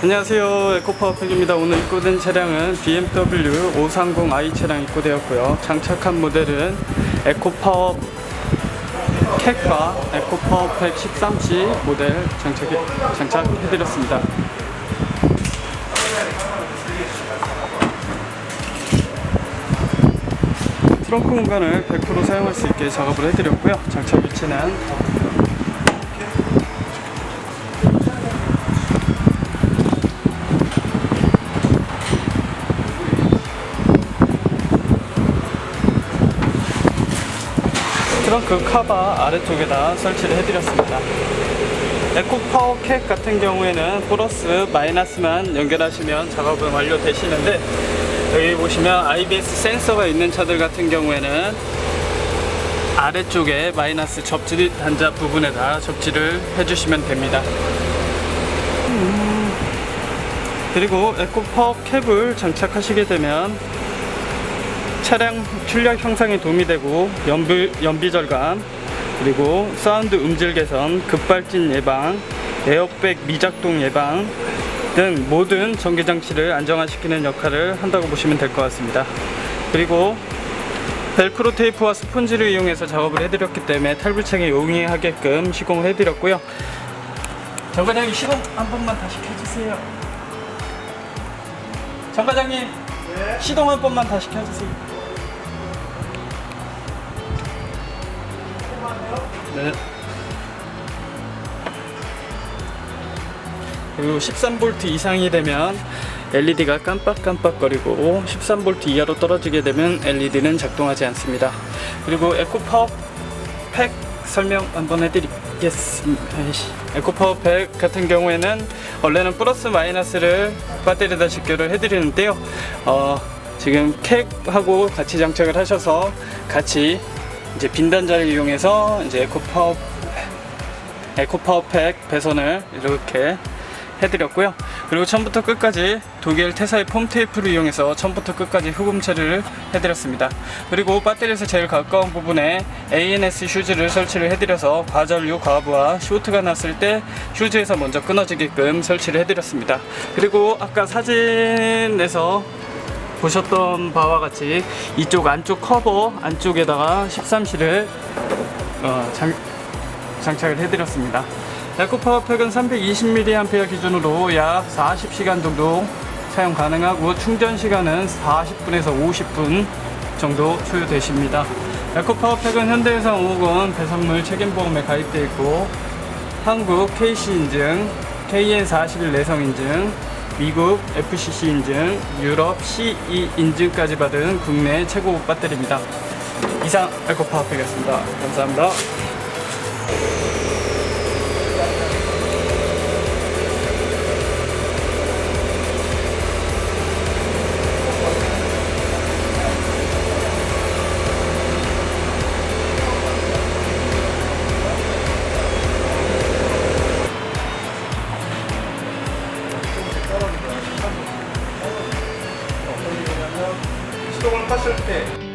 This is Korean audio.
안녕하세요. 에코파워팩입니다. 오늘 입고된 차량은 BMW 530i 차량 입고되었고요. 장착한 모델은 에코파워 캣과 에코파워팩 13C 모델 장착, 장착해드렸습니다. 트렁크 공간을 100% 사용할 수 있게 작업을 해드렸고요. 장착 위치는 트렁크 카바 아래쪽에다 설치를 해드렸습니다. 에코파워 캣 같은 경우에는 플러스 마이너스만 연결하시면 작업은 완료되시는데 여기 보시면 IBS 센서가 있는 차들 같은 경우에는 아래쪽에 마이너스 접지 단자 부분에다 접지를 해주시면 됩니다. 음, 그리고 에코파워 캡을 장착하시게 되면 차량 출력 형상에 도움이 되고 연비, 연비 절감 그리고 사운드 음질 개선, 급발진 예방, 에어백 미작동 예방 등 모든 전기 장치를 안정화시키는 역할을 한다고 보시면 될 것 같습니다. 그리고 벨크로 테이프와 스펀지를 이용해서 작업을 해드렸기 때문에 탈불창에 용이하게끔 시공을 해드렸고요. 정 과장님 시공 한 번만 다시 켜주세요. 정 과장님 시동 한 번만 다시 켜주세요. 네. 그리고 13V 이상이 되면 LED가 깜빡깜빡거리고 13V 이하로 떨어지게 되면 LED는 작동하지 않습니다. 그리고 에코파워 팩 설명 한번 해드리겠습니다. 에코파워 팩 같은 경우에는 원래는 플러스 마이너스를 배터리에다 직결을 해드리는데요. 어, 지금 캡하고 같이 장착을 하셔서 같이 이제 빈 단자를 이용해서 이제 에코파워 에코파워팩 배선을 이렇게 해드렸고요. 그리고 처음부터 끝까지 독일 태사의 폼 테이프를 이용해서 처음부터 끝까지 흡음 처리를 해드렸습니다. 그리고 배터리에서 제일 가까운 부분에 ANS 슈즈를 설치를 해드려서 과전류 과부하 쇼트가 났을 때 슈즈에서 먼저 끊어지게끔 설치를 해드렸습니다. 그리고 아까 사진에서 보셨던 바와 같이 이쪽 안쪽 커버 안쪽에다가 13실을 어, 장, 장착을 해드렸습니다. 에코 파워팩은 320mAh 기준으로 약 40시간 정도 사용 가능하고 충전 시간은 40분에서 50분 정도 소요되십니다. 에코 파워팩은 현대해상 5건 배선물 책임보험에 가입되어 있고 한국 KC 인증, KN41 내성 인증, 미국 FCC 인증, 유럽 CE 인증까지 받은 국내 최고 배터리입니다. 이상 에코파워팩이었습니다. 감사합니다. 시동을 켰을 때